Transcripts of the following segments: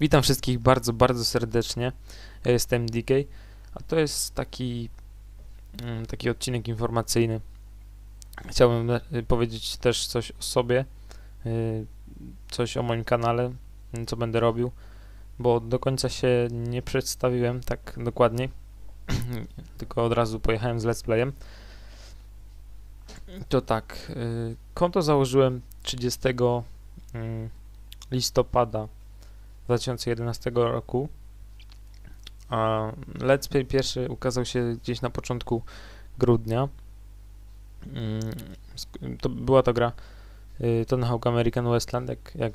Witam wszystkich bardzo, bardzo serdecznie. Ja jestem DK, a to jest taki, mm, taki odcinek informacyjny. Chciałbym e, powiedzieć też coś o sobie, y, coś o moim kanale, co będę robił, bo do końca się nie przedstawiłem tak dokładnie, tylko od razu pojechałem z let's playem. To tak, y, konto założyłem 30 mm, listopada 2011 roku. Let's Play pierwszy ukazał się gdzieś na początku grudnia. Mm, to była to gra y, Tony Hawk American Westland, jak, jak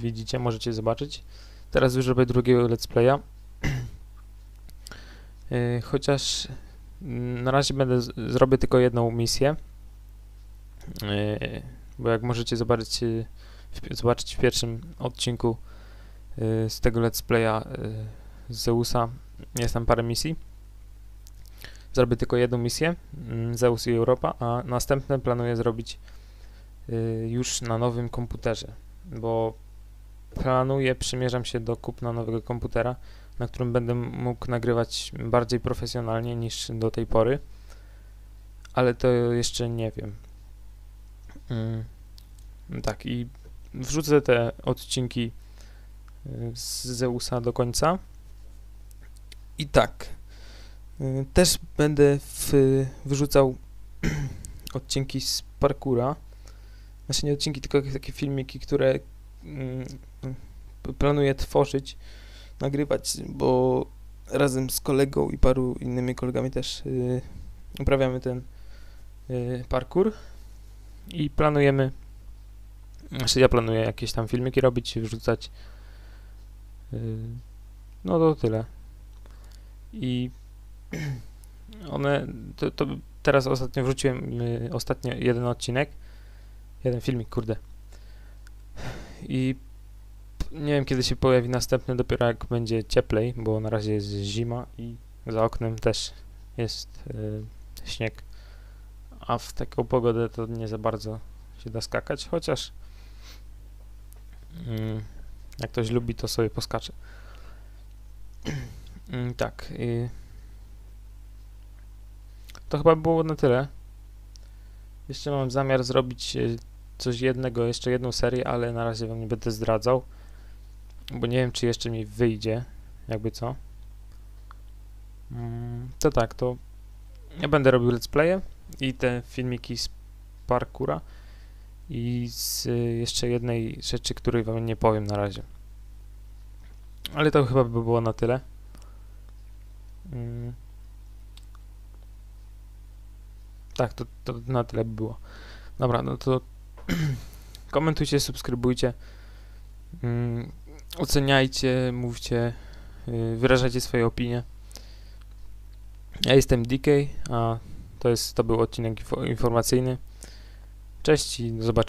widzicie, możecie zobaczyć. Teraz już robię drugiego Let's Playa. Y, chociaż mm, na razie będę zrobię tylko jedną misję. Y, bo jak możecie zobaczyć, zobaczyć w pierwszym odcinku z tego let's playa y, z Zeusa jest tam parę misji. Zrobię tylko jedną misję, mm, Zeus i Europa, a następne planuję zrobić y, już na nowym komputerze, bo planuję, przymierzam się do kupna nowego komputera, na którym będę mógł nagrywać bardziej profesjonalnie niż do tej pory, ale to jeszcze nie wiem. Mm, tak, i wrzucę te odcinki z Zeusa do końca. I tak, y, też będę w, wyrzucał odcinki z parkura. Znaczy nie odcinki, tylko takie filmiki, które mm, planuję tworzyć, nagrywać, bo razem z kolegą i paru innymi kolegami też y, uprawiamy ten y, parkour i planujemy, znaczy ja planuję jakieś tam filmiki robić, wrzucać no to tyle. I one, to, to teraz ostatnio wrzuciłem y, ostatnio jeden odcinek, jeden filmik, kurde. I nie wiem kiedy się pojawi następny, dopiero jak będzie cieplej, bo na razie jest zima i za oknem też jest y, śnieg. A w taką pogodę to nie za bardzo się da skakać, chociaż mm, jak ktoś lubi, to sobie poskacze. Mm, tak. to chyba było na tyle. Jeszcze mam zamiar zrobić e, coś jednego, jeszcze jedną serię, ale na razie wam nie będę zdradzał. Bo nie wiem, czy jeszcze mi wyjdzie. Jakby co. Mm, to tak, to ja będę robił let's playe i te filmiki z parkura i z jeszcze jednej rzeczy, której wam nie powiem na razie. Ale to chyba by było na tyle. Mm. Tak, to, to na tyle by było. Dobra, no to komentujcie, subskrybujcie, mm, oceniajcie, mówcie, yy, wyrażajcie swoje opinie. Ja jestem DK, a to jest to był odcinek informacyjny. Cześć i do zobaczenia.